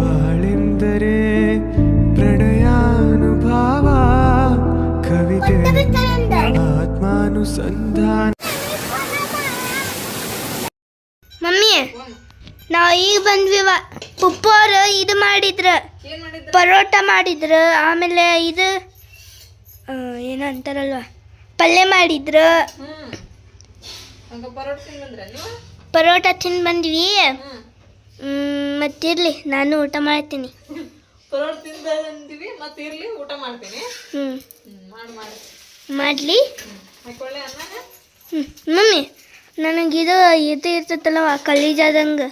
ಬಾಳೆಂದರೆ ಪ್ರಣಯಾನುಭಾವ ಕವಿತೆ ಆತ್ಮಾನುಸಂಧಾನ ಮಮ್ಮಿ ನಾವು ಈಗ ಬಂದ್ವಿ ಪುಪ್ಪೋರು ಇದು ಮಾಡಿದ್ರ ಪರೋಟ ಮಾಡಿದ್ರು ಆಮೇಲೆ ಇದು ಏನಂತಾರಲ್ವ ಏನೋ ಅಂತಾರಲ್ವ ಪಲ್ಯ ಮಾಡಿದ್ರು. ಪರೋಟ ತಿಂದು ಬಂದ್ವಿ ಮತ್ತಿರ್ಲಿ ನಾನು ಊಟ ಮಾಡ್ತೀನಿ. ಪರೋಟ ಮಮ್ಮಿ ಮತ್ತೆ ಇರ್ಲಿ ಊಟ ಮಾಡ್ತೀನಿ. ಮಾಡಿ ಮಾಡಿ. ಮಾಡಲಿ? ಮಮ್ಮಿ ನನಗಿದು ಇದು ಇರ್ತೈತಲ್ಲವ ಕಲೀಜಾದಂಗೆ.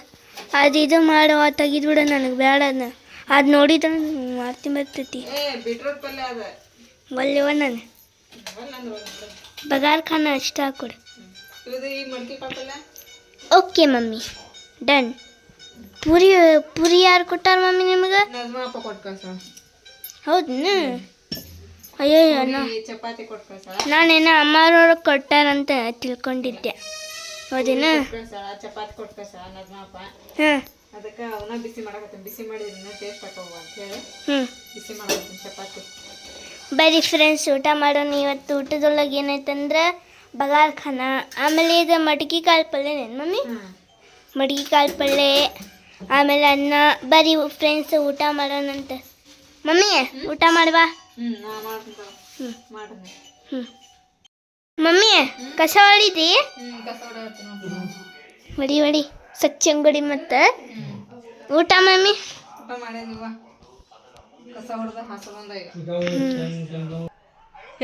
ಅದು ಇದು ಮಾಡುವ ತೆಗಿದ್ಬಿಡು ನನಗೆ ಬೇಡ ಅದನ್ನ ಅದು ನೋಡಿದ್ರೆ ಮಾಡ್ತೀನಿ ಬರ್ತೈತಿ. ಒಲ್ಲೆವ ನಾನು? ಬಗಾರ್ ಖಾನ ಅಷ್ಟ ಹಾಕೊಡು. ಇದು ಈ ಮಡ್ಕಿ ಕಾಳು okay mummy. Done. Puri puri ಯಾರು ಕೊಟ್ಟಾರ ಮಮ್ಮಿ ನಿಮಗೆ? ನಜ್ಮಾ ಅಪ್ಪ ಕೊಟ್ಟು ಕಳ್ಸ ಹೌದನ ಅಯ್ಯೋ ಚಪಾತಿ ಕೊಟ್ಟು ನಾನೇನ ನಾನೇನೋ ಅಮ್ಮರವ್ರು ಕೊಟ್ಟಾರಂತ ತಿಳ್ಕೊಂಡಿದ್ದೆ. ಹೌದೇನ? ಚಪಾತಿ ಕೊಟ್ಟು ಕಳ್ಸಾಳ ನಜ್ಮಾ ಅಪ್ಪ ಹಾಂ. ಅದಕ್ಕೆ ಅವನ್ನ ಬಿಸಿ ಮಾಡಕತ್ತೀನಿ. ಬಿಸಿ ಮಾಡಿದ್ರೆ ಟೇಸ್ಟ್ ಹಾಕೋವು ಅಂತ ಹೇಳಿ ಹ್ಞೂ ಬಿಸಿ ಮಾಡಕತ್ತೀನಿ ಚಪಾತಿ. ಬರೀ ಫ್ರೆಂಡ್ಸ್ ಊಟ ಮಾಡೋಣ. ಇವತ್ತು ಊಟದೊಳಗೆ ಏನೈತಂದ್ರೆ ಬಗಾರ್ ಖಾನ. ಆಮೇಲೆ ಇದು ಮಟಕಿ ಕಾಳು ಪಲ್ಯನೇನು ಮಮ್ಮಿ? ಮಡ್ಕಿ ಕಾಳು ಪಲ್ಯ ಆಮೇಲೆ ಅನ್ನ. ಬರೀ ಫ್ರೆಂಡ್ಸ್ ಊಟ ಮಾಡೋಣಂತೆ. ಮಮ್ಮಿ ಊಟ ಮಾಡುವ? ಹ್ಞೂ ಮಮ್ಮಿ ಕಸ ಹೊಡಿದಿ ಹೊಡಿ ಹೊಡಿ ಸ್ವಚ್ಛ ಅಂಗಡಿ ಮತ್ತು. ಊಟ ಮಮ್ಮಿ?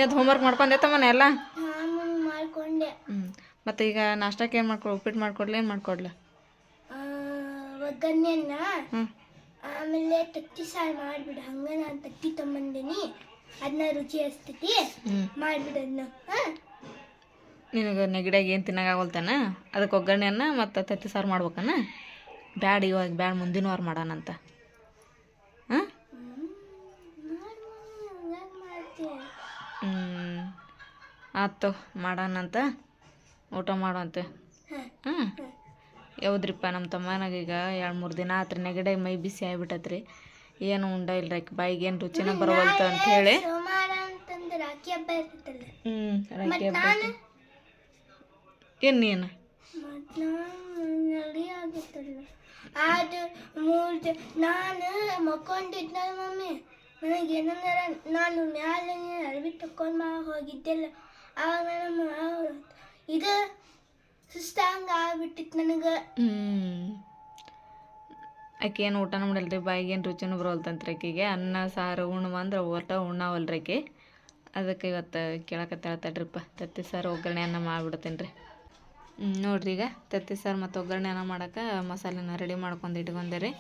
ಎದ್ದು ಹೋಮ್ವರ್ಕ್ ಮಾಡ್ಕೊಂಡೈತಮ್ಮನ ಎಲ್ಲ? ಮಾಡ್ಕೊಂಡೆ. ಹ್ಞೂ ಮತ್ತು ಈಗ ನಾಷ್ಟಕ್ಕೆ ಏನು ಮಾಡ್ಕೊ ಉಪ್ಪಿಟ್ಟು ಮಾಡ್ಕೊಡ್ಲಿ ಏನು ಮಾಡ್ಕೊಡ್ಲ? ಹ್ಞೂ ಆಮೇಲೆ ತತ್ತಿ ಸಾರು ಮಾಡಿಬಿಡು. ಹಂಗೆ ನಾನು ತತ್ತಿ ತೊಗೊಂಬಂದಿನಿ. ಅದನ್ನ ರುಚಿ ಹಚ್ತೈತಿ. ಹ್ಞೂ ಮಾಡಿಬಿಡು ಅದನ್ನ ಹಾಂ? ನಿನಗೆ ನೆಗಡಿಯಾಗ ಏನು ತಿನ್ನೋಕ್ಕಾಗಲ್ತಾನ ಅದಕ್ಕೆ ಒಗ್ಗರಣೆನ ಮತ್ತು ತತ್ತಿ ಸಾರು ಮಾಡ್ಬೇಕನ? ಬ್ಯಾಡ ಇವಾಗ ಬ್ಯಾಡ ಮುಂದಿನ ವಾರ ಮಾಡೋಣಂತ ಹಾಂ ಹ್ಞೂ ಆತು ಮಾಡೋಣಂತ. ಊಟ ಮಾಡುವಂತೆ ಹ್ಞೂ ಯಾವ್ದ್ರಿಪ್ಪ ನಮ್ಮ ತಮ್ಮನಾಗೀಗ ಎರಡು ಮೂರು ದಿನ ಆತ್ರಿ ನೆಗಡಿ ಮೈ ಬಿಸಿ ಆಗ್ಬಿಟ್ಟತ್ರಿ. ಏನು ಉಂಡ ಇಲ್ಲ ಬಾಯಿಗೆ ಏನು ರುಚಿನ ಬರವಲ್ತು ಅಂತ ಹೇಳಿ ಅಂತಂದ ರಾಖಿ ಹಬ್ಬ ಹ್ಞೂ ಏನು ನೀನು? ಅದು ಮೂರು ನಾನು ಮಕ್ಕೊಂಡಿದ್ನಲ್ಲ ಮಮ್ಮಿ. ನನಗೆ ಏನಂದ್ರೆ ನಾನು ಮ್ಯಾಲೆ ಅರ್ಬಿ ತಕೊಂಡ್ ಮಾ ಹೋಗಿದ್ದೆಲ್ಲ. ಆವಾಗ ಅವ್ರು ಇದು ಸುಸ್ತಾಂಗ ಆಗ್ಬಿಟ್ಟಿತ್ತು ನನಗೆ. ಆಕೆ ಏನು ಊಟನ ಮಾಡಲ್ರಿ ಬಾಯಿಗೆ ಏನು ರುಚಿನೂ ಬರೋಲ್ತಂತ್ರಿ ಆಕಿಗೆ. ಅನ್ನ, ಸಾರು ಉಣ್ಣು ಅಂದ್ರೆ ಒಟ್ಟ ಉಣ್ಣಾವಲ್ರಿ ಆಕೆ. ಅದಕ್ಕೆ ಇವತ್ತು ಕೇಳಕತ್ತಾಳ ತಡ್ರಿಪ್ಪ ತತ್ತಿ ಸಾರು ಒಗ್ಗರಣೆ ಅನ್ನ ಮಾಡಿಬಿಡ್ತೀನಿ ರೀ ನೋಡ್ರಿ ಈಗ ತತ್ತಿ ಸಾರು ಮತ್ತು ಒಗ್ಗರಣೆ ಅನ್ನ ಮಾಡಕ್ಕೆ ಮಸಾಲೆನ ರೆಡಿ ಮಾಡ್ಕೊಂಡು ಇಟ್ಕೊಂಡೆ ರೀ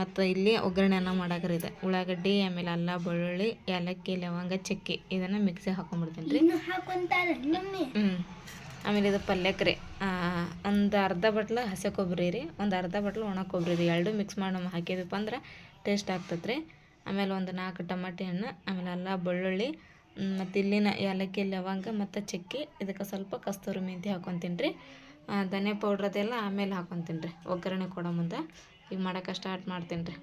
ಮತ್ತು ಇಲ್ಲಿ ಒಗ್ಗರಣೆನ ಇದೆ. ಉಳ್ಳಾಗಡ್ಡಿ ಆಮೇಲೆ ಅಲ್ಲ ಬೆಳ್ಳುಳ್ಳಿ ಏಲಕ್ಕಿ ಲವಂಗ ಚಕ್ಕೆ ಇದನ್ನು ಮಿಕ್ಸಿಗೆ ಹಾಕೊಂಡ್ಬಿಡ್ತೀನಿ ರೀ. ಹ್ಞೂ ಆಮೇಲೆ ಇದು ಪಲ್ಯಕ್ಕೆ ರೀ ಒಂದು ಅರ್ಧ ಬಟ್ಲು ಹಸಿ ಕೊಬ್ಬರಿ ರೀ. ಒಂದು ಅರ್ಧ ಬಟ್ಲು ಒಣ ಕೊಬ್ಬರಿ ರೀ. ಎರಡು ಮಿಕ್ಸ್ ಮಾಡಿ ಹಾಕಿದಪ್ಪ ಹಾಕಿದ್ವಪ್ಪ ಅಂದ್ರೆ ಟೇಸ್ಟ್ ಆಗ್ತದೆ ರೀ ಆಮೇಲೆ ಒಂದು ನಾಲ್ಕು ಟಮಾಟಿ ಹಣ್ಣು ಆಮೇಲೆ ಅಲ್ಲ ಬೆಳ್ಳುಳ್ಳಿ ಮತ್ತು ಇಲ್ಲಿನ ಏಲಕ್ಕಿ ಲವಂಗ ಮತ್ತು ಚಕ್ಕೆ ಇದಕ್ಕೆ ಸ್ವಲ್ಪ ಕಸ್ತೂರಿ ಮೆಂತಿ ಹಾಕೊತೀನಿ ರೀ. ಧನಿಯಾ ಪೌಡ್ರ್ ಅದೆಲ್ಲ ಆಮೇಲೆ ಹಾಕೊತೀನಿ ರೀ. ಒಗ್ಗರಣೆ ಕೊಡೋ ಮುಂದೆ. ಈಗ ಮಾಡೋಕೆ ಸ್ಟಾರ್ಟ್ ಮಾಡ್ತೀನಿ ರೀ.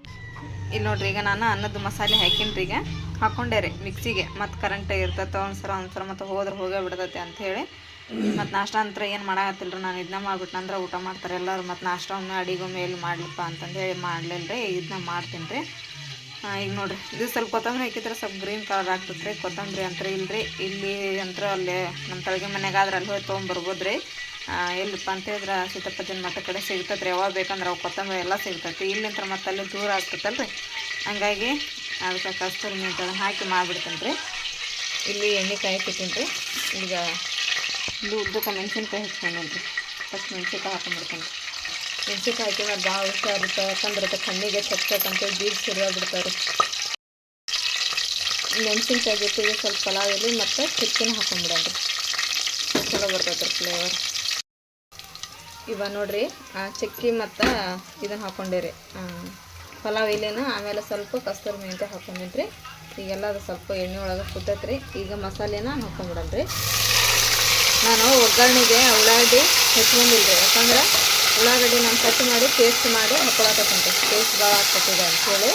ಇಲ್ಲಿ ನೋಡ್ರಿ, ಈಗ ನಾನು ಅನ್ನದ ಮಸಾಲೆ ಹಾಕೀನಿ ರೀ ಈಗ. ಹಾಕೊಂಡೆ ರೀ ಮಿಕ್ಸಿಗೆ. ಮತ್ತು ಕರೆಂಟ್ ಇರ್ತೈತೆ ಒಂದ್ಸಲ ಒಂದ್ಸಲ ಮತ್ತು ಹೋದ್ರೆ ಹೋಗೇ ಬಿಡ್ತೈತೆ ಅಂಥೇಳಿ ಮತ್ತು ನಾಷ್ಟ ಅಂತ ಏನು ಮಾಡಾಕತ್ತಿಲ್ಲ ರೀ ನಾನು ಇದನ್ನ ಮಾಡ್ಬಿಟ್ನಂದ್ರೆ ಊಟ ಮಾಡ್ತಾರೆ ಎಲ್ಲರೂ. ಮತ್ತು ನಾಷ್ಟ ಒಮ್ಮೆ ಅಡಿಗೊಮ್ಮೆ ಎಲ್ಲಿ ಮಾಡಲಿಪ್ಪ ಅಂತಂದು ಹೇಳಿ ಮಾಡಲಿಲ್ಲ ರೀ ಇದನ್ನ ಮಾಡ್ತೀನಿ ರೀ. ಈಗ ನೋಡಿರಿ, ಇದು ಸ್ವಲ್ಪ ಕೊತ್ತಂಬರಿ ಹಾಕಿದ್ರೆ ಸ್ವಲ್ಪ ಗ್ರೀನ್ ಕಲರ್ ಆಗ್ತದೆ ರೀ ಕೊತ್ತಂಬರಿ ಅಂತ ಇಲ್ಲರಿ ಇಲ್ಲಿ ಅಂತ ಅಲ್ಲಿ ನಮ್ಮ ತಳಗೆ ಮನೆಗಾದ್ರೆ ಅಲ್ಲಿ ಹೋಗಿ ತೊಗೊಂಬರ್ಬೋದು ರೀ ಎಲ್ಲಿಪ್ಪ ಅಂತ ಹೇಳಿದ್ರೆ, ಸೀತಪ್ಪಜ್ಜನ ಮಠ ಕಡೆ ಸಿಗ್ತದೆ ರೀ ಯಾವಾಗ ಬೇಕಂದ್ರೆ ಅವು ಕೊತ್ತಂಬರಿ ಎಲ್ಲ ಸಿಗ್ತೈತಿ. ಇಲ್ಲಿಂದ ಮತ್ತೆ ಅಲ್ಲಿ ದೂರ ಆಗ್ತೈತಲ್ಲ ರೀ ಹಂಗಾಗಿ ಅದಕ್ಕೆ ಕಸ್ತೂರಿ ಮೀನು ಹಾಕಿ ಮಾಡಿಬಿಡ್ತೇನೆ ರೀ ಇಲ್ಲಿ ಎಣ್ಣೆ ಕಾಯ್ತಿದ್ದೀನಿ ರೀ ಈಗ ಉದ್ದಕ್ಕೆ ಮೆಣಸಿನ್ಕಾಯಿ ಹಚ್ಕೊಂಡೇನಿ ರೀ ಫಸ್ಟ್ ಮೆಣಸಿನ್ಕಾಯಿ ಹಾಕೊಂಡ್ಬಿಡ್ತೀನಿ ಮೆಣಸಿನ್ಕಾಯಿ ಹಾಕಿದ್ರೆ ಭಾಳ ಹುಷಾರಿರುತ್ತೆ ಯಾಕಂದ್ರೆ ಕಣ್ಣಿಗೆ ಚಟ್ ಬೀಜ ಶುರು ಬೀಜ ರೀ ಮೆಣಸಿನ್ಕಾಯಿ ಜೊತೆಗೆ ಸ್ವಲ್ಪ ಪಲಾವ್ ಎಲೆ ಮತ್ತು ಚಿಕ್ಕಿನ ಹಾಕೊಂಡ್ಬಿಡೋಣ ಚಲೋ ಬರ್ತೈತೆ ಫ್ಲೇವರ್ ಇವಾಗ ನೋಡ್ರಿ ಚಕ್ಕಿ ಮತ್ತು ಇದನ್ನು ರೀ ಪಲಾವ್ ಇಲ್ಲೇನ ಆಮೇಲೆ ಸ್ವಲ್ಪ ಕಸ್ತೂರಿ ಮೆಂತೆ ಹಾಕೊಂಡೇನಿ ರೀ ಈಗೆಲ್ಲ ಅದು ಸ್ವಲ್ಪ ಎಣ್ಣೆ ಒಳಗೆ ಕುತ್ತೈತೆ ರೀ ಈಗ ಮಸಾಲೆನ ಹಾಕೊಂಡ್ಬಿಡಲ್ರಿ ರೀ ನಾನು ಒಗ್ಗರಣೆಗೆ ಉಳ್ಳಾಗಡ್ಡಿ ಹೆಚ್ಕೊಂಡಿಲ್ರಿ ಯಾಕಂದ್ರೆ ಉಳ್ಳಾಗಡ್ಡಿ ನಾನು ಕಟ್ ಮಾಡಿ ಪೇಸ್ಟ್ ಮಾಡಿ ಹಾಕೊಳಕಂತೆ ಪೇಸ್ಟ್ ಭಾಳ ಆಗ್ತದೆ ಅಂಥೇಳಿ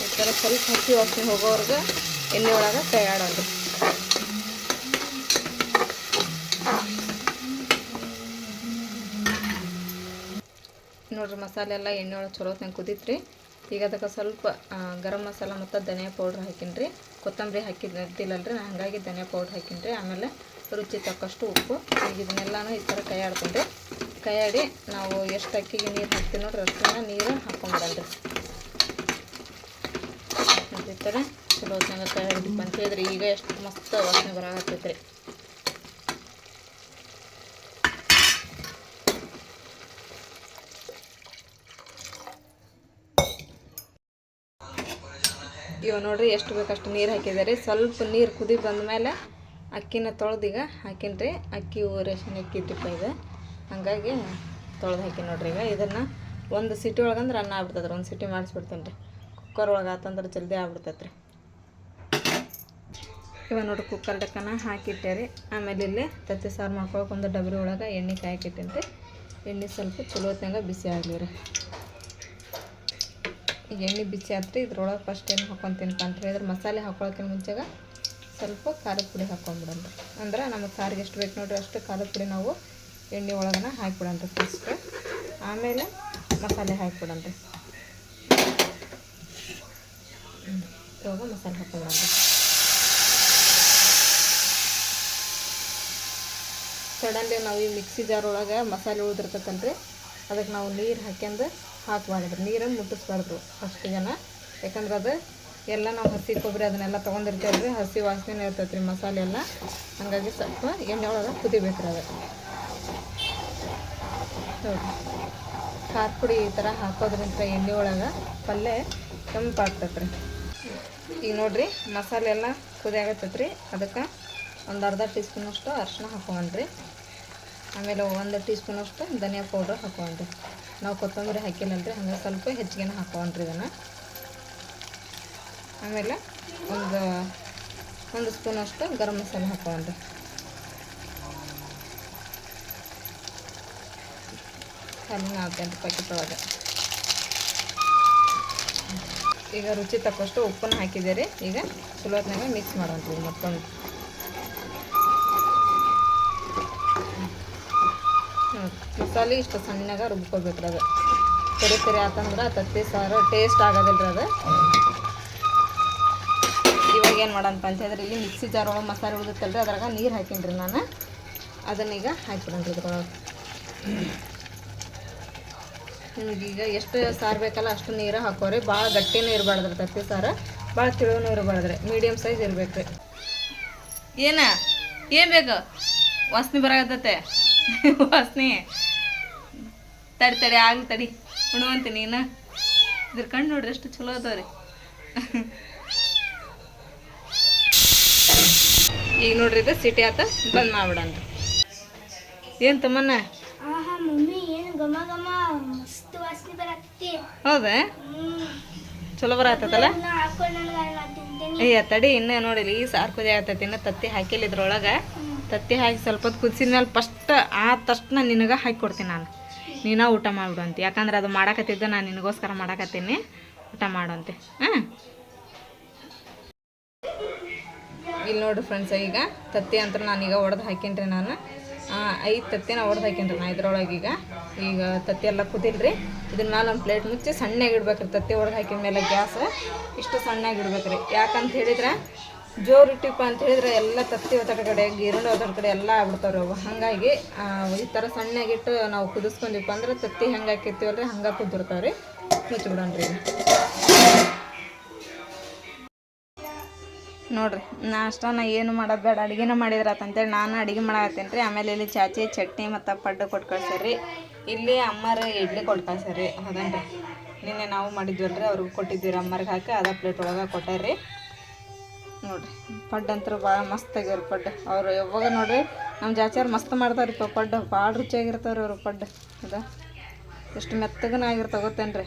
ಈ ಥರ ಸ್ವಲ್ಪ ಹಸಿ ವಾಸನೆ ಹೋಗೋವರೆಗೆ ಎಣ್ಣೆ ಒಳಗೆ ಕೈ ನೋಡ್ರಿ ಮಸಾಲೆ ಎಲ್ಲ ಎಣ್ಣೆ ಒಳಗೆ ಚಲೋ ಹೊತ್ನಾಗ ಕುದೀತ್ರಿ. ಈಗ ಅದಕ್ಕೆ ಸ್ವಲ್ಪ ಗರಂ ಮಸಾಲ ಮತ್ತು ಧನಿಯಾ ಪೌಡ್ರ್ ಹಾಕಿನ್ರಿ. ಕೊತ್ತಂಬರಿ ಹಾಕಿದ್ದಿಲ್ಲಲ್ರಿ ನಾನು ಹಾಗಾಗಿ ಧನಿಯಾ ಪೌಡ್ರ್ ಹಾಕಿನ್ರಿ. ಆಮೇಲೆ ರುಚಿ ತಕ್ಕಷ್ಟು ಉಪ್ಪು. ಈಗ ಇದನ್ನೆಲ್ಲನೂ ಈ ಥರ ಕೈ ಆಡ್ತೀನಿ ಕೈ ಆಡಿ ನಾವು ಎಷ್ಟು ಅಕ್ಕಿಗೆ ನೀರು ಹಾಕ್ತೀವಿ ನೋಡ್ರಿ, ಅಷ್ಟನ್ನ ನೀರು ಹಾಕೊಂಡ್ಬಿಡಲ್ರಿ ಈ ಥರ ಚಲೋ ಆಡಿದ್ವಿ ಅಂತ ಹೇಳಿದ್ರಿ. ಈಗ ಎಷ್ಟು ಮಸ್ತ್ ವಾಸನೆ ಬರಾಕತ್ತೈತ್ರಿ. ಇವ ನೋಡ್ರಿ ಎಷ್ಟು ಬೇಕಷ್ಟು ನೀರು ಹಾಕಿದ್ದಾರೆ ಸ್ವಲ್ಪ ನೀರು ಕುದಿ ಬಂದಮೇಲೆ ಅಕ್ಕಿನ ತೊಳೆದೀಗ ಹಾಕಿನ್ರಿ. ಅಕ್ಕಿ ರೇಷನ್ ಅಕ್ಕಿ ಟಿಪ್ಪ ಇದೆ ಹಾಗಾಗಿ ತೊಳೆದು ಹಾಕಿ ನೋಡ್ರಿ ಈಗ. ಇದನ್ನು ಒಂದು ಸಿಟಿ ಒಳಗಂದ್ರೆ ಅನ್ನ ಆಗ್ಬಿಡ್ತದ್ರಿ. ಒಂದು ಸಿಟಿ ಮಾಡಿಸ್ಬಿಡ್ತೀನಿ ರೀ ಕುಕ್ಕರ್ ಒಳಗೆ ಆತಂದ್ರೆ ಜಲ್ದಿ ಆಗ್ಬಿಡ್ತೈತೆ ರೀ ಇವ ನೋಡ್ರಿ ಕುಕ್ಕರ್ ಡಕ್ಕನ ಹಾಕಿಟ್ಟೆ ರೀ ಆಮೇಲೆ ಇಲ್ಲಿ ತತ್ತಿ ಸಾರು ಮಾಡ್ಕೊಳಕ್ಕೆ ಒಂದು ಡಬರಿ ಒಳಗೆ ಎಣ್ಣೆ ಕಾಯಕ್ಕಿಟ್ಟೇನಿ ರೀ ಎಣ್ಣೆ ಸ್ವಲ್ಪ ಚಲೋ ಬಿಸಿ ಆಗಲಿ ರೀ. ಈಗ ಎಣ್ಣೆ ಬಿಸಿ ಆತ್ರಿ ಇದ್ರೊಳಗೆ ಫಸ್ಟ್ ಏನು ಹಾಕೊತೀನಪ್ಪ ಅಂತ ಹೇಳಿದ್ರೆ ಮಸಾಲೆ ಹಾಕೊಳಕ್ಕಿಂತ ಮುಂಚೆಗೆ ಸ್ವಲ್ಪ ಖಾರದ ಪುಡಿ ಹಾಕೊಂಡ್ಬಿಡನ್ರಿ ಅಂದ್ರೆ ನಮಗೆ ಸಾರಿಗೆ ಎಷ್ಟು ಬೇಕು ನೋಡ್ರಿ, ಅಷ್ಟು ಖಾರದ ಪುಡಿ ನಾವು ಎಣ್ಣೆ ಒಳಗನ ಹಾಕ್ಬಿಡನ್ರಿ ಫಸ್ಟ್ ಆಮೇಲೆ ಮಸಾಲೆ ಹಾಕ್ಬಿಡೋಣ ರೀ. ಇವಾಗ ಮಸಾಲೆ ಹಾಕೊಂಡ್ಬಿಡನ್ರಿ ಸಡನ್ಲಿ ನಾವು ಈ ಮಿಕ್ಸಿ ಜಾರ್ ಒಳಗೆ ಮಸಾಲೆ ಉಳಿದಿರ್ತೈತಲ್ರಿ ಅದಕ್ಕೆ ನಾವು ನೀರು ಹಾಕ್ಯಂದು ಹಾಕ್ಬಾರ್ದು ನೀರನ್ನು ಮುಟ್ಟಿಸ್ಬಾರ್ದು ಜನ. ಯಾಕಂದ್ರೆ ಅದು ಎಲ್ಲ ನಾವು ಹಸಿ ಕೊಬ್ಬರಿ ಅದನ್ನೆಲ್ಲ ತೊಗೊಂಡಿರ್ತೇವೆ ಹಸಿ ವಾಸನೆ ಇರ್ತೈತೆ ರೀ ಮಸಾಲೆ ಎಲ್ಲ. ಹಾಗಾಗಿ ಸ್ವಲ್ಪ ಎಣ್ಣೆ ಒಳಗೆ ಕುದಿಬೇಕು ಅದು. ಖಾರ ಪುಡಿ ಈ ಥರ ಹಾಕೋದ್ರಿಂದ ಎಣ್ಣೆ ಒಳಗೆ ಪಲ್ಯ ಕೆಂಪಾಗ್ತೈತೆ ರೀ. ಈಗ ನೋಡಿರಿ ಮಸಾಲೆ ಎಲ್ಲ ಕುದಿಯಾಗತ್ತೈತೆ ರೀ. ಅದಕ್ಕೆ ಒಂದು ಅರ್ಧ ಟೀ ಸ್ಪೂನಷ್ಟು ಅರಶಿನ ಹಾಕೊಂಡ್ರಿ ಆಮೇಲೆ ಒಂದು ಟೀ ಸ್ಪೂನಷ್ಟು ಧನಿಯಾ ಪೌಡ್ರ್ ಹಾಕೊಂಡ್ರಿ ನಾವು ಕೊತ್ತಂಬರಿ ಹಾಕಿಲ್ಲಲ್ರಿ ಹಂಗೆ ಸ್ವಲ್ಪ ಹೆಚ್ಚಿಗೆನ ಹಾಕೊಂಡ್ರಿ ಇದನ್ನು. ಆಮೇಲೆ ಒಂದು ಒಂದು ಸ್ಪೂನ್ ಅಷ್ಟು ಗರಂ ಮಸಾಲೆ ಹಾಕೊಂಡ್ರಿ ಅಲ್ಲಿ ನಾಲ್ಕೈದು ಪ್ಯಾಕೆಟ್ ಒಳಗೆ. ಈಗ ರುಚಿ ತಕ್ಕಷ್ಟು ಉಪ್ಪನ್ನು ಹಾಕಿದ್ದೀರಿ. ಈಗ ಚಲೋತ್ನಾಗ ಮಿಕ್ಸ್ ಮಾಡೋಣ್ರಿ ಮತ್ತೊಂದು. ಮಸಾಲೆ ಇಷ್ಟು ಸಣ್ಣಗೆ ರುಬ್ಕೊಬೇಕ್ರಿ ಅದು. ಸರಿ ಸರಿ ಆತಂದ್ರೆ ತತ್ತಿ ಸಾರು ಟೇಸ್ಟ್ ಆಗೋದಿಲ್ಲ ಅದು. ಇವಾಗ ಏನು ಮಾಡೋಣಪ್ಪ ಅಂತ ಹೇಳಿದ್ರೆ ಇಲ್ಲಿ ಮಿಕ್ಸಿ ಜಾರ್ ಒಳಗೆ ಮಸಾಲೆ ಉಳಿದಿತ್ತಲ್ರಿ, ಅದ್ರಾಗ ನೀರು ಹಾಕಿನ್ರಿ ನಾನು. ಅದನ್ನೀಗ ಹಾಕಿಬಿಡೋಣ ಇದ್ರೊಳಗೆ. ನಿಮಗೀಗ ಎಷ್ಟು ಸಾರು ಬೇಕಲ್ಲ ಅಷ್ಟು ನೀರು ಹಾಕೋರಿ. ಭಾಳ ಗಟ್ಟಿನೂ ಇರಬಾರ್ದ್ರಿ ತತ್ತಿ ಸಾರು. ಭಾಳ ತಿಳುವೂ ಇರಬಾರ್ದ್ರಿ. ಮೀಡಿಯಮ್ ಸೈಜ್ ಇರಬೇಕ್ರಿ. ರೀ ಏನ? ಏನು ಬೇಕು? ವಾಸನೆ ಬರಾಕತ್ತತೆ? ವಾಸನೆ. ತಡಿ ತಡಿ ಆಗ್ಲಿ ತಡಿ. ಉಣುವಂತೆ ನೀನು. ಇದ್ರ ಕಣ್ಣು ನೋಡ್ರಿ ಎಷ್ಟು ಚಲೋ ಅದಾವ್ರಿ. ಈಗ ನೋಡ್ರಿ ಇದು ಸಿಟಿ ಆತ ಬಂದ್ ಮಾಡ್ಬಿಡಂತ ಏನ್ ತಮ್ಮನ್ನ ಹೌದಾ? ಚಲೋ ಬರತ್ತಲ್ಲ ಅಯ್ಯ ತಡಿ ಇನ್ನ ನೋಡಿಲಿ ಈ ಸಾರು ಕುದಿ ಆಗ್ತೈತಿ ಇನ್ನು ತತ್ತಿ ಹಾಕಿಲ್ಲ ಇದ್ರೊಳಗೆ. ತತ್ತಿ ಹಾಕಿ ಸ್ವಲ್ಪ ಹೊತ್ತು ಕುದಿಸಿದ ಮೇಲೆ ಫಸ್ಟ್ ಆದ ತಕ್ಷಣ ನಿನಗೆ ಹಾಕಿ ಕೊಡ್ತೀನಿ ನಾನು. ನೀನ ಊಟ ಮಾಡಿಬಿಡು ಅಂತ ಯಾಕಂದ್ರೆ ಅದು ಮಾಡಕತ್ತಿದ್ದ ನಾನು ನಿನಗೋಸ್ಕರ ಮಾಡಾಕತ್ತೀನಿ. ಊಟ ಮಾಡುವಂತೆ. ಹಾಂ ಇಲ್ಲಿ ನೋಡ್ರಿ ಫ್ರೆಂಡ್ಸ್ ಈಗ ತತ್ತಿ ಅಂತ ನಾನೀಗ ಒಡೆದು ಹಾಕೀನಿ ನಾನು. ಐದು ತತ್ತಿನ ಒಡೆದು ಹಾಕೀನಿ ನಾ ಇದ್ರೊಳಗೆ ಈಗ. ಈಗ ತತ್ತಿ ಎಲ್ಲ ಕುದಿಲ್ರಿ. ಇದನ್ನ ಮೇಲೆ ಒಂದು ಪ್ಲೇಟ್ ಮುಚ್ಚಿ ಸಣ್ಣಗೆ ಇಡ್ಬೇಕ್ರಿ. ತತ್ತಿ ಒಡೆದು ಹಾಕಿದ ಮೇಲೆ ಗ್ಯಾಸ್ ಇಷ್ಟು ಸಣ್ಣಗೆ ಇಡ್ಬೇಕ್ರಿ. ಯಾಕಂತ ಹೇಳಿದ್ರೆ ಜೋರು ಇಟ್ಟಿಪ್ಪ ಅಂತ ಹೇಳಿದ್ರೆ ಎಲ್ಲ ತತ್ತಿ ಒತ್ತಡ ಕಡೆ, ಈರುಳ್ಳಿ ಒತ್ತಡ ಕಡೆ ಎಲ್ಲ ಆಗ್ಬಿಡ್ತಾವ್ರಿ ಅವು ಹಾಗಾಗಿ ಈ ಥರ ಸಣ್ಣಗಿಟ್ಟು ನಾವು ಕುದಿಸ್ಕೊಂಡಿಪ್ಪ ಅಂದ್ರೆ ತತ್ತಿ ಹೆಂಗೆ ಹಾಕಿರ್ತೀವಲ್ರಿ ಹಂಗೆ ಕುದಿರ್ತಾವ್ರಿ. ಮುಚ್ಚಿಬಿಡೋಣ್ರಿ ನೋಡಿರಿ, ನಾ ಏನು ಮಾಡೋದು ಬೇಡ. ಅಡುಗೆನ ಮಾಡಿದ್ರೆ ಅಂತೇಳಿ ನಾನು ಅಡುಗೆ ಮಾಡಾಕತ್ತೀನಿ ರೀ. ಆಮೇಲೆ ಇಲ್ಲಿ ಚಾಚಿ ಚಟ್ನಿ ಮತ್ತು ಪಡ್ಡು ಕೊಟ್ಟು ಕಳ್ಸ್ಯಾರ್ರಿ. ಇಲ್ಲಿ ಅಮ್ಮರು ಇಡ್ಲಿ ಕೊಟ್ಟು ಕಳ್ಸ್ಯಾರ್ರಿ. ರೀ ನಿನ್ನೆ ನಾವು ಮಾಡಿದ್ವಲ್ರಿ, ಅವ್ರಿಗೆ ಕೊಟ್ಟಿದ್ದೀವಿ ಅಮ್ಮರಿಗೆ ಹಾಕಿ, ಅದ ಪ್ಲೇಟ್ ಒಳಗೆ ಕೊಟ್ಟಾರ್ರಿ. ನೋಡ್ರಿ. ಪಡ್ಡು ಅಂತೂ ಭಾಳ ಮಸ್ತ್ ಆಗ್ಯಾವ್ರಿ ಪಡ್ಡ ಅವ್ರು ಯಾವಾಗ ನೋಡ್ರಿ ನಮ್ಮ ಜಾಚಾರ ಮಸ್ತ್ ಮಾಡ್ತಾರ ಪ ಪಡ್ಡ ಭಾಳ ರುಚಿಯಾಗಿರ್ತಾವ್ರಿ ಅವ್ರು ಪಡ್ಡ ಅದ. ಎಷ್ಟು ಮೆತ್ತಗನ ಆಗಿರ್ತಾವ ಗೊತ್ತೇನ್ರಿ.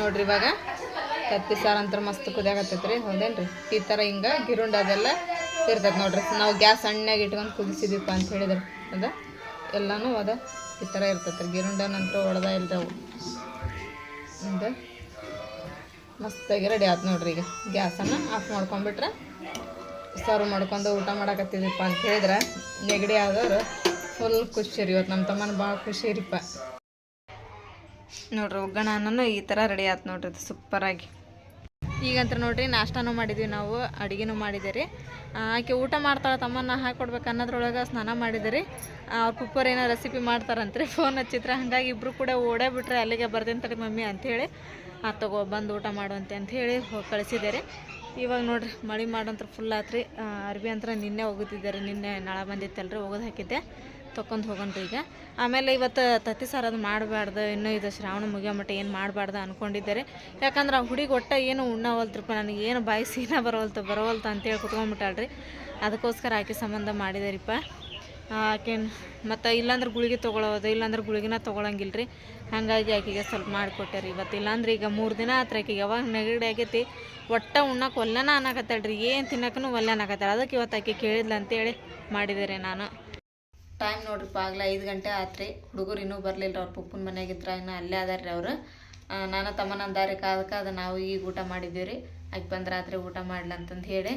ನೋಡ್ರಿ ಇವಾಗ ಕತ್ತಿ ಸಾರು ಅಂತ ಮಸ್ತ್ ಕುದಿಯಾಕತ್ತೈತೆ ರೀ ಹೌದೇನ್ರಿ? ಈ ಥರ ಹಿಂಗೆ ಗಿರುಂಡ ಅದೆಲ್ಲ ಇರ್ತೈತೆ ನೋಡ್ರಿ. ನಾವು ಗ್ಯಾಸ್ ಸಣ್ಣಗೆ ಇಟ್ಕೊಂಡು ಕುದಿಸಿದೀಪ ಅಂತ ಹೇಳಿದ್ರು. ಅದ. ಎಲ್ಲನೂ ಅದ. ಈ ಥರ ಇರ್ತೈತ್ರಿ. ಗಿರುಂಡ ನಂತರ ಹೊಡೆದ ಅವು ಹಿಂಗೆ ಮಸ್ತಾಗಿ ರೆಡಿ ಆಯ್ತು ನೋಡ್ರಿ ಈಗ. ಗ್ಯಾಸನ್ನು ಆಫ್ ಮಾಡ್ಕೊಂಡ್ಬಿಟ್ರೆ ಸರ್ವ್ ಮಾಡ್ಕೊಂಡು ಊಟ ಮಾಡಕತ್ತಿದ್ದೀಪ್ಪ ಅಂತ ಹೇಳಿದ್ರೆ ನೆಗಡಿ ಆದವರು ಫುಲ್ ಖುಷಿ ರೀ ಇವತ್ತು ನಮ್ಮ ತಮ್ಮನ ಭಾಳ ಖುಷಿ ರೀಪ್ಪ. ನೋಡ್ರಿ ಒಗ್ಗಣ್ಣನೂ ಈ ಥರ ರೆಡಿ ಆಯ್ತು ನೋಡ್ರಿ ಸೂಪರಾಗಿ ಈಗಂತ ನೋಡ್ರಿ ನಾಷ್ಟಾನು ಮಾಡಿದ್ವಿ ನಾವು, ಅಡುಗೆನೂ ಮಾಡಿದೆ ರೀ. ಆಕೆ ಊಟ ಮಾಡ್ತಾಳೆ ತಮ್ಮನ್ನ ಹಾಕೊಡ್ಬೇಕು ಅನ್ನೋದ್ರೊಳಗೆ ಸ್ನಾನ ಮಾಡಿದೆ ರೀ. ಅವ್ರ ಪುಪ್ಪರ್ ಏನೋ ರೆಸಿಪಿ ಮಾಡ್ತಾರಂತ್ರಿ. ಫೋನ್ ಹಚ್ಚಿದ್ರೆ ಹಾಗಾಗಿ ಇಬ್ಬರು ಕೂಡ ಓಡೇ ಬಿಟ್ರೆ ಅಲ್ಲಿಗೆ ಬರ್ತೀನಿ ತಡಿ ಮಮ್ಮಿ ಅಂಥೇಳಿ ಆ, ತಗೋ, ಬಂದು ಊಟ ಮಾಡುವಂತೆ ಅಂತ ಹೇಳಿ ಕಳಿಸಿದ್ದಾರೆ. ಇವಾಗ ನೋಡ್ರಿ, ಮಳೆ ಮಾಡಂತ್ರ ಫುಲ್ ಆತ್ರಿ. ಅರ್ಬಿ ಅಂತ ನಿನ್ನೆ ಹೋಗುತ್ತಿದ್ದಾರೆ. ನಿನ್ನೆ ಬಂದಿತ್ತಲ್ಲ ಬಂದಿತ್ತಲ್ರಿ ಹೋಗೋದು ಹಾಕಿದ್ದೆ. ತೊಗೊಂಡು ಹೋಗೋಣ್ರಿ ಈಗ. ಆಮೇಲೆ ಇವತ್ತು ತತ್ತಿ ಸಾರು ಅದು ಮಾಡಬಾರ್ದು, ಇನ್ನೂ ಇದು ಶ್ರಾವಣ ಮುಗಿಯೋ ಮಟ್ಟ ಏನು ಮಾಡಬಾರ್ದು ಅಂದ್ಕೊಂಡಿದ್ದಾರೆ ಯಾಕಂದ್ರೆ ಆ ಹುಡುಗಿ ಒಟ್ಟ ಏನು ಉಣ್ಣವಲ್ತ್ರಪ್ಪ ನನಗೆ ಏನು ಬಾಯಿ ಸೀನ ಬರೋಲ್ತು ಬರೋವಲ್ತು ಅಂತೇಳಿ ಕುತ್ಕೊಂಡ್ಬಿಟ್ಟಾಳ್ರಿ ಅದಕ್ಕೋಸ್ಕರ ಆಕೆ ಸಂಬಂಧ ಮಾಡಿದೆ ರೀಪ್ಪ ಆಕೆ ಮತ್ತು ಇಲ್ಲಾಂದ್ರೆ ಗುಳಿಗೆ ತೊಗೊಳೋದು, ಇಲ್ಲಾಂದ್ರೆ ಗುಳಿಗೆನ ತೊಗೊಳಂಗಿಲ್ಲ ರೀ ಹಾಗಾಗಿ ಆಕೆಗೆ ಸ್ವಲ್ಪ ಮಾಡಿಕೊಟ್ಟೆ ರೀ ಇವತ್ತು ಇಲ್ಲಾಂದ್ರೆ ಈಗ ಮೂರು ದಿನ ಆತ್ರಿ ಆಕೆಗೆ. ಯಾವಾಗ ನೆಗಡಿ ಆಗೈತಿ. ಒಟ್ಟ ಉಣ್ಣಕ್ಕೆ ಒಲ್ಲೆನ ಅನ್ನಕತ್ತಾಳ ರೀ ಏನು ತಿನ್ನಕ್ಕೂ ಒಲ್ಲೆ ಅನ್ನಕತ್ತಾಳ ಅದಕ್ಕೆ ಇವತ್ತು ಆಕೆ ಕೇಳಿದ್ಲ ಅಂತೇಳಿ ಮಾಡಿದೆ ರೀ ನಾನು. ಟೈಮ್ ನೋಡ್ರಿಪ್ಪ ಪಾಗ್ಲ ಐದು ಗಂಟೆ ಆತ್ರಿ. ಹುಡುಗರು ಇನ್ನೂ ಬರಲಿಲ್ಲ ಅವ್ರ ಪಪ್ಪನ ಮನೆಯಾಗಿದ್ರೆ ಇನ್ನೂ ಅಲ್ಲೇ ಅದಾರ ರೀ ಅವರು ನಾನು ತಮ್ಮನ ದಾರಿ ಅದಕ್ಕೆ ಅದು ನಾವು ಈಗ ಊಟ ಮಾಡಿದ್ದೀವಿ ರೀ ಆಕೆ ಬಂದ್ರೆ ರಾತ್ರಿ ಊಟ ಮಾಡ್ಲಂತಂದು ಹೇಳಿ.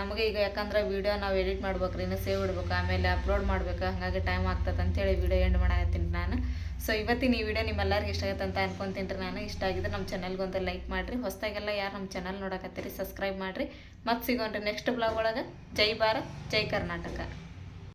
ನಮಗೆ ಈಗ ಯಾಕಂದ್ರೆ ವೀಡಿಯೋ ನಾವು ಎಡಿಟ್ ಮಾಡ್ಬೇಕು ರೀ ಇನ್ನು ಸೇವ್ ಇಡ್ಬೇಕು, ಆಮೇಲೆ ಅಪ್ಲೋಡ್ ಮಾಡ್ಬೇಕು, ಹಾಗಾಗಿ ಟೈಮ್ ಆಗ್ತದೆ ಅಂತೇಳಿ ವೀಡಿಯೋ ಎಂಡ್ ಮಾಡತ್ತೀನಿ ನಾನು. ಸೊ ಇವತ್ತಿನ ಈ ವಿಡಿಯೋ ನಿಮ್ಮೆಲ್ಲರಿಗೂ ಇಷ್ಟ ಆಗುತ್ತೆ ಅಂತ ಅನ್ಕೊಂತೀನಿ ರೀ ನಾನು. ಇಷ್ಟ ಆಗಿದ್ರೆ ನಮ್ಮ ಚಾನಲ್ಗೊಂದು ಲೈಕ್ ಮಾಡಿರಿ. ಹೊಸದಾಗೆಲ್ಲ ಯಾರು ನಮ್ಮ ಚಾನಲ್ ನೋಡಕತ್ತೀರಿ ಸಬ್ಸ್ಕ್ರೈಬ್ ಮಾಡಿರಿ. ಮತ್ತೆ ಸಿಗೋಣ್ರಿ ನೆಕ್ಸ್ಟ್ ಬ್ಲಾಗ್ ಒಳಗೆ. ಜೈ ಭಾರತ್, ಜೈ ಕರ್ನಾಟಕ.